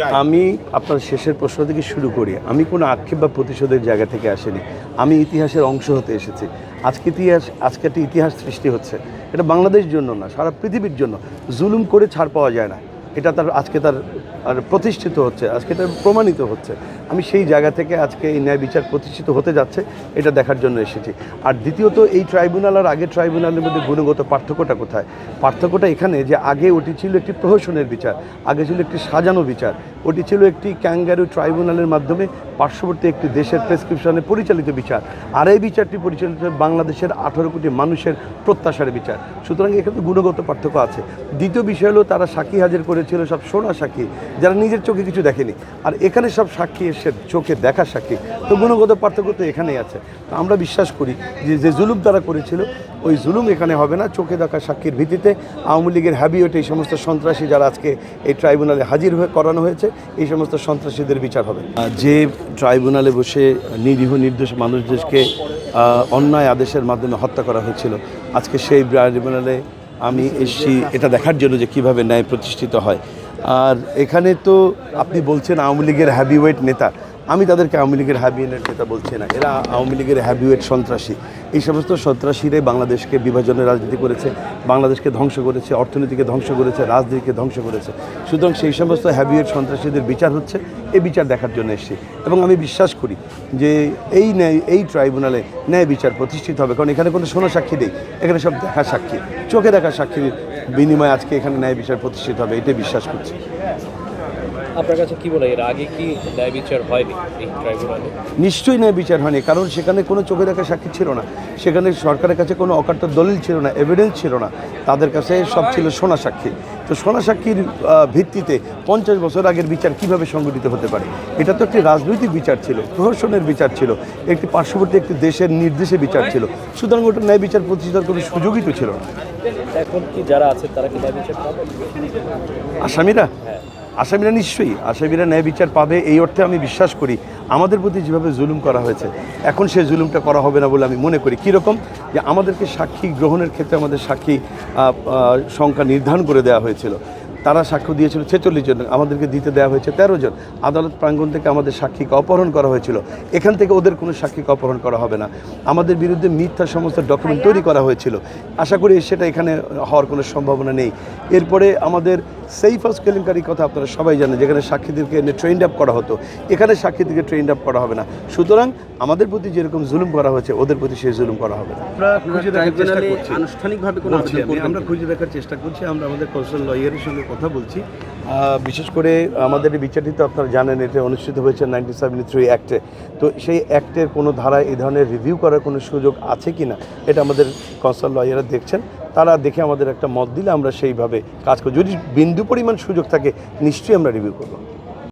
আমি আপনার শেষের প্রশ্ন থেকে শুরু করি। আমি কোনো আক্ষেপ বা প্রতিশোধের জায়গা থেকে আসিনি। আমি ইতিহাসের অংশ হতে এসেছি। আজকে ইতিহাস, আজকে একটা ইতিহাস সৃষ্টি হচ্ছে। এটা বাংলাদেশের জন্য না, সারা পৃথিবীর জন্য। জুলুম করে ছাড় পাওয়া যায় না। এটা তার, আজকে তার আর প্রতিষ্ঠিত হচ্ছে, আজকে এটা প্রমাণিত হচ্ছে। আমি সেই জায়গা থেকে আজকে এই ন্যায় বিচার প্রতিষ্ঠিত হতে যাচ্ছে, এটা দেখার জন্য এসেছি। আর দ্বিতীয়ত, এই ট্রাইব্যুনাল আর আগে ট্রাইব্যুনালের মধ্যে গুণগত পার্থক্যটা কোথায়? পার্থক্যটা এখানে যে আগে ওটি ছিল একটি প্রহসনের বিচার, আগে ছিল একটি সাজানো বিচার। ওটি ছিল একটি ক্যাঙ্গারু ট্রাইব্যুনালের মাধ্যমে পার্শ্ববর্তী একটি দেশের প্রেসক্রিপশনে পরিচালিত বিচার। আর এই বিচারটি পরিচালিত বাংলাদেশের আঠারো কোটি মানুষের প্রত্যাশার বিচার। সুতরাং এখানে গুণগত পার্থক্য আছে। দ্বিতীয় বিষয় হলো, তারা সাক্ষী হাজির করেছিল সব সোনা সাক্ষী, যারা নিজের চোখে কিছু দেখেনি। আর এখানে সব সাক্ষী এসে চোখে দেখা সাক্ষী। তো গুণগত পার্থক্য তো এখানেই আছে। তো আমরা বিশ্বাস করি যে যে জুলুম তারা করেছিল, ওই জুলুম এখানে হবে না। চোখে দেখা সাক্ষীর ভিত্তিতে আওয়ামী লীগের হ্যাবিয়েট এই সমস্ত সন্ত্রাসী যারা আজকে এই ট্রাইব্যুনালে হাজির হয়ে করানো হয়েছে এই সমস্ত সন্ত্রাসীদের বিচার হবে। যে ট্রাইব্যুনালে বসে নিরীহ নির্দোষ মানুষদেরকে অন্যায় আদেশের মাধ্যমে হত্যা করা হয়েছিল, আজকে সেই ট্রাইব্যুনালে আমি এসছি এটা দেখার জন্য যে কীভাবে ন্যায় প্রতিষ্ঠিত হয়। আর এখানে তো আপনি বলছেন আওয়ামী লীগের হ্যাভিওয়েট নেতা আমি তাদেরকে আওয়ামী লীগের হ্যাভিওয়েট নেতা বলছি না। এরা আওয়ামী লীগের হ্যাভিওয়েট সন্ত্রাসী। এই সমস্ত সন্ত্রাসীরাই বাংলাদেশকে বিভাজনের রাজনীতি করেছে, বাংলাদেশকে ধ্বংস করেছে, অর্থনীতিকে ধ্বংস করেছে, রাজনীতিকে ধ্বংস করেছে। সুতরাং সেই সমস্ত হ্যাভিওয়েট সন্ত্রাসীদের বিচার হচ্ছে, এই বিচার দেখার জন্য এসেছি। এবং আমি বিশ্বাস করি যে এই ন্যায়, এই ট্রাইব্যুনালে ন্যায় বিচার প্রতিষ্ঠিত হবে। কারণ এখানে কোনো শোনা সাক্ষী নেই। এখানে সব দেখা সাক্ষী। চোখে দেখা সাক্ষীর বিনিময়ে আজকে এখানে ন্যায় বিচার প্রতিষ্ঠিত হবে এটাই বিশ্বাস করছি। আপনার কাছে কি বলে এর আগে কি ন্যায় বিচার হয়নি ট্রাইব্যুনালে? নিশ্চয়ই ন্যায় বিচার হয়নি কারণ সেখানে কোনো চোখে দেখা সাক্ষী ছিল না। সেখানে সরকারের কাছে কোনো অকাট্য দলিল ছিল না এভিডেন্স ছিল না। তাদের কাছে সব ছিল সোনা সাক্ষী। তো সোনা সাক্ষীর ভিত্তিতে পঞ্চাশ বছর আগের বিচার কীভাবে সংগঠিত হতে পারে? এটা তো একটি রাজনৈতিক বিচার ছিল প্রহসনের বিচার ছিল একটি পার্শ্ববর্তী একটি দেশের নির্দেশে বিচার ছিল। সুতরাং ওটা ন্যায় বিচার প্রতিষ্ঠার কোনো সুযোগই তো ছিল না। এখন কি যারা আছে তারা কি ন্যায় বিচার পাবে? আসামিরা? আসামিরা নিশ্চয়ই। আসামিরা ন্যায় বিচার পাবে এই অর্থে আমি বিশ্বাস করি। আমাদের প্রতি যেভাবে জুলুম করা হয়েছে এখন সেই জুলুমটা করা হবে না বলে আমি মনে করি। কীরকম? যে আমাদেরকে সাক্ষী গ্রহণের ক্ষেত্রে আমাদের সাক্ষী সংখ্যা নির্ধারণ করে দেওয়া হয়েছিল। তারা সাক্ষ্য দিয়েছিল ছেচল্লিশ জন আমাদেরকে দিতে দেওয়া হয়েছে তেরো জন। আদালত প্রাঙ্গণ থেকে আমাদের সাক্ষীকে অপহরণ করা হয়েছিল। এখান থেকে ওদের কোনো সাক্ষীকে অপহরণ করা হবে না। আমাদের বিরুদ্ধে মিথ্যা সমস্ত ডকুমেন্ট তৈরি করা হয়েছিল। আশা করি সেটা এখানে হওয়ার কোনো সম্ভাবনা নেই। এরপরে আমাদের সেফ হাউস কেলেঙ্কারির কথা আপনারা সবাই জানেন যেখানে সাক্ষীদেরকে এনে ট্রেন্ড আপ করা হতো। এখানে সাক্ষীদেরকে ট্রেন্ড আপ করা হবে না। সুতরাং আমাদের প্রতি যেরকম জুলুম করা হয়েছে ওদের প্রতি সেই জুলুম করা হবে না। আমরা খুঁজে দেখার চেষ্টা করছি। আমরা খুঁজে দেখার চেষ্টা করছি। আমরা আমাদের কৌশল লয়ারের সঙ্গে কথা বলছি। বিশেষ করে আমাদের এই বিচারটি তো আপনারা জানেন, এটা অনুষ্ঠিত হয়েছে নাইনটিন সেভেন্টি থ্রি অ্যাক্টে। তো সেই অ্যাক্টের কোনো ধারায় এই ধরনের রিভিউ করার কোনো সুযোগ আছে কি না এটা আমাদের কনসাল লয়াররা দেখছেন। তারা দেখে আমাদের একটা মত দিলে আমরা সেইভাবে কাজ করি যদি বিন্দু পরিমাণ সুযোগ থাকে, নিশ্চয়ই আমরা রিভিউ করব।